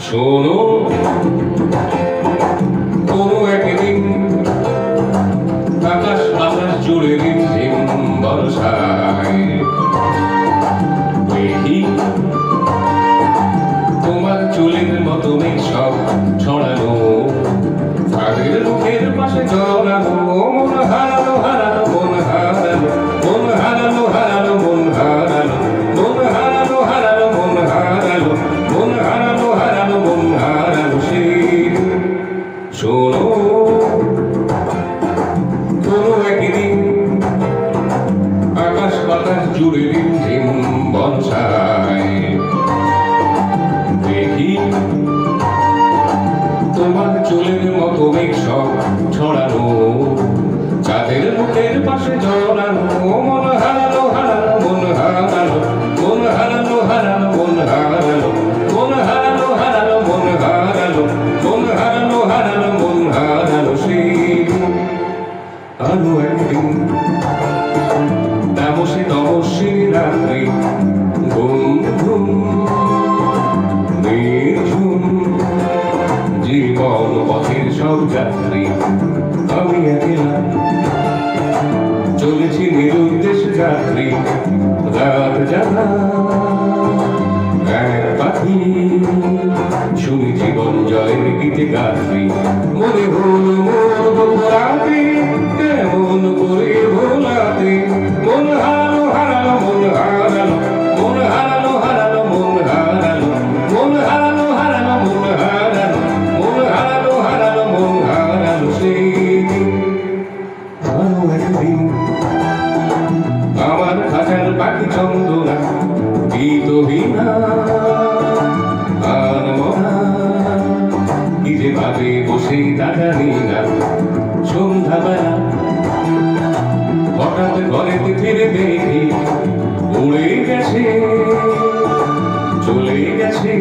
শোনো ঝিম বর্ষায়। দেখি, তোমার চুলের মতো মেঘ সব ছড়ানো। চাঁদের মুখের পাশে জড়ানো, মন হারানো হারানো মন হারানো মন হারানো হারানো মন হারানো মন হারানো হারানো মন হারানো মন হারানো হারানো মন হারানো সেই আরও একদিন তামসে তমসে রাত্রি ঘুম ঘুম নির্ঝুম, জীবন পথের সব যাত্রী। আমি একলা চলেছি নিরুদ্দেশ যাত্রী, রাত জানা পাখি। শুনি জীবন জয়ের গীতে গাত্রী, মনে হল গীতহীনা আর মনা যে ভাবে বসে টাকা না। সন্ধ্যাবেলা হঠাৎ ঘরেতে ফিরে দেখি উড়ে গেছে, চলে গেছে।